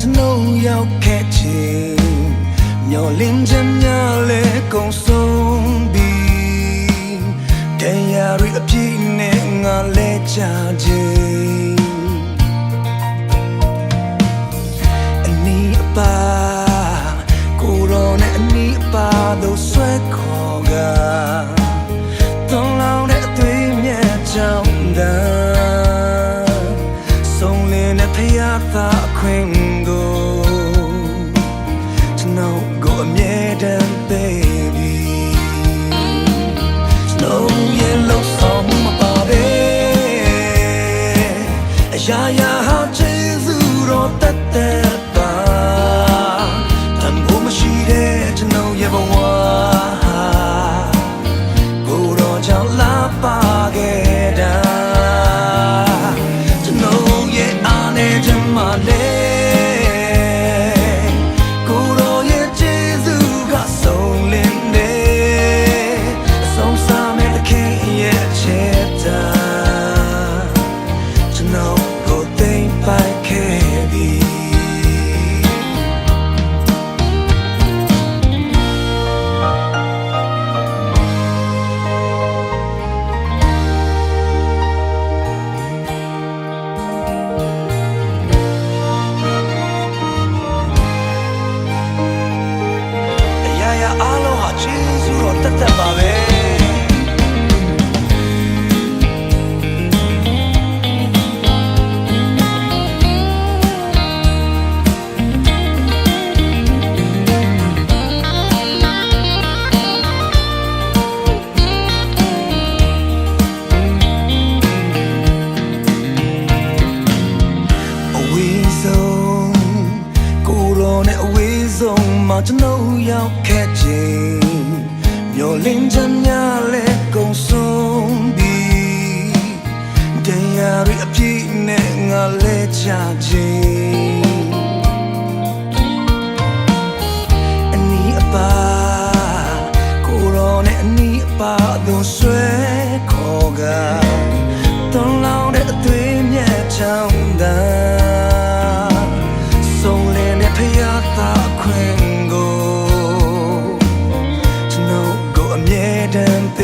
ကျွန်ုပ်ရောက်ခဲ့ခြင်းမျောလင်းချက်များလဲကုန်ဆုံးပြီးတရားရီအပြည့်နဲ့ငါလဲချခြင်းအနီးအပါကိုရောနဲ့အနီးအပါတို့ဆွဲခေါ် ရာရာဟာကျေးဇူးတော်တတ်တဲ့ပါတ အားလုံးဟာကျေးဇူးတော်တက်တက်ပါပဲအဝေးဆုံးကိုယ်တော်နဲ့အဝေးဆုံးမှာကျွန်တော်ရောက်ခဲ့ခြင်း မျောလင်းချမ်းများလဲကုန်ဆုံးပြီတရားရီအပြည့်နဲ့ငါလဲချခြင်းအနီးအပါကိုရောနဲ့အနီးအပါသွန်ဆွဲခေါ်ကတောင်းလောင်းတဲ့အသွေးမြတ်ချောင်း didn't